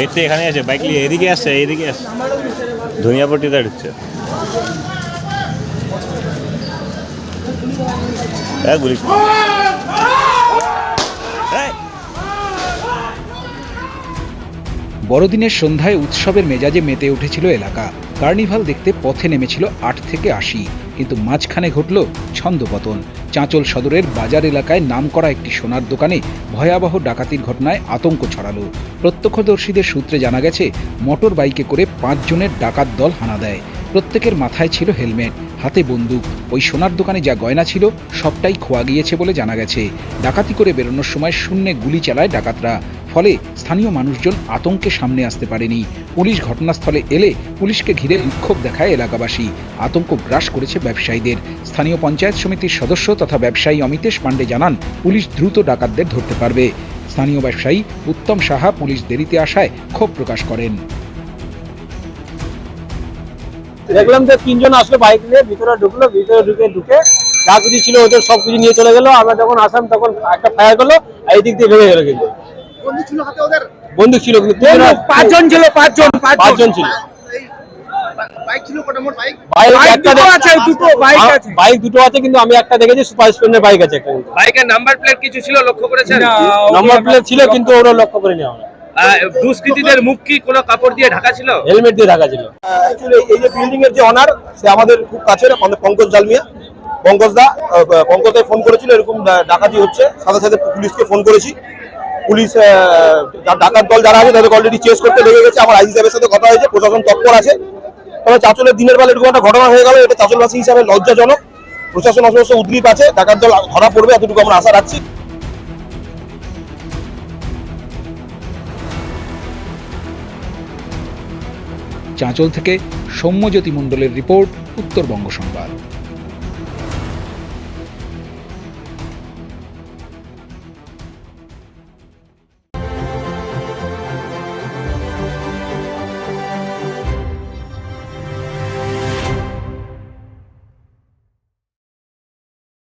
এই তো এখানে আছে বাইক নিয়ে এদিকে আসছে এদিকে আসছে ধনিয়াপট্টি দাঁড়িয়েছে গুলি। বড়দিনের সন্ধ্যায় উৎসবের মেজাজে মেতে উঠেছিল এলাকা। কার্নিভাল দেখতে পথে নেমেছিল আট থেকে আশি। কিন্তু মাঝখানে ঘটল ছন্দপতন। চাঁচল সদরের বাজার এলাকায় নামকরা একটি সোনার দোকানে ভয়াবহ ডাকাতির ঘটনায় আতঙ্ক ছড়ালো। প্রত্যক্ষদর্শীদের সূত্রে জানা গেছে, মোটর বাইকে করে পাঁচজনের ডাকাত দল হানা দেয়। প্রত্যেকের মাথায় ছিল হেলমেট, হাতে বন্দুক। ওই সোনার দোকানে যা গয়না ছিল, সবটাই খোয়া গিয়েছে বলে জানা গেছে। ডাকাতি করে বেরোনোর সময় শূন্যে গুলি চালায় ডাকাতরা। ফলে স্থানীয় মানুষজন আতঙ্কে সামনে আসতে পারেনি। পুলিশ ঘটনাস্থলে এলে পুলিশকে ঘিরে বিক্ষোভ দেখায় এলাকাবাসী। আতঙ্ক গ্রাস করেছে ব্যবসায়ীদের। স্থানীয় পঞ্চায়েত সমিতির সদস্য তথা ব্যবসায়ী অমিতেশ পাণ্ডে জানান, পুলিশ দ্রুত ডাকাতদের ধরতে পারবে। স্থানীয় ব্যবসায়ী উত্তম সাহা পুলিশ দেরিতে আসায় ক্ষোভ প্রকাশ করেন। দেখলাম যে তিনজন আসলো বাইক নিয়ে, ভিতরে ঢুকলো, ভিতরে ঢুকে ঢুকে যা কিছু ছিল ওদের সব কিছু নিয়ে চলে গেলো। আমরা যখন আসলাম, তখন একটা ফায়ার করল এই দিক দিয়ে ভেঙে গেলো কিন্তু। বন্দুক ছিল হাতে ওদের? বন্দুক ছিল কিন্তু পাঁচজন ছিল পাঁচজন পাঁচজন। ছিল। বাইক ছিল কটা? মোট বাইক? বাইক একটা দুটো আছে, দুটো বাইক আ- আছে। বাইক দুটো আছে কিন্তু আমি একটা দেখেছি সুপার স্প্লেন্ডার বাইক আছে একটা বাইকের নাম্বার প্লেট কিছু ছিল লক্ষ্য করেছেন? নাম্বার প্লেট ছিল কিন্তু ওরা লক্ষ্য করে নেওয়া দুষ্কৃতীদের মুখ কি কোনো কাপড় দিয়ে ঢাকা ছিল? হেলমেট দিয়ে ঢাকা ছিল। এই যে বিল্ডিং এর যে অনার সে আমাদের খুব কাছের আমাদের পঙ্কজ জালমিয়া। পঙ্কজ দা পঙ্কজ ফোন করেছিল এরকম ডাকাতি হচ্ছে। সাথে সাথে পুলিশকে ফোন করেছি। পুলিশ ডাকাত দল যারা আছে তাদেরকে অলরেডি চেস করতে লেগে গেছে। আমার আইজি সাহেবের সাথে কথা হয়েছে, প্রশাসন তৎপর আছে। তবে চাঁচলের দিনের বেলা এরকম একটা ঘটনা হয়ে গেল, এটা চাঁচলবাসী হিসাবে লজ্জাজনক। প্রশাসন অবশ্য উদ্গ্রীব আছে, ডাকাত দল ধরা পড়বে, এতটুকু আমরা আশা রাখছি। চাঁচল থেকে সৌম্যজ্যোতি মণ্ডলের রিপোর্ট, উত্তরবঙ্গ সংবাদ।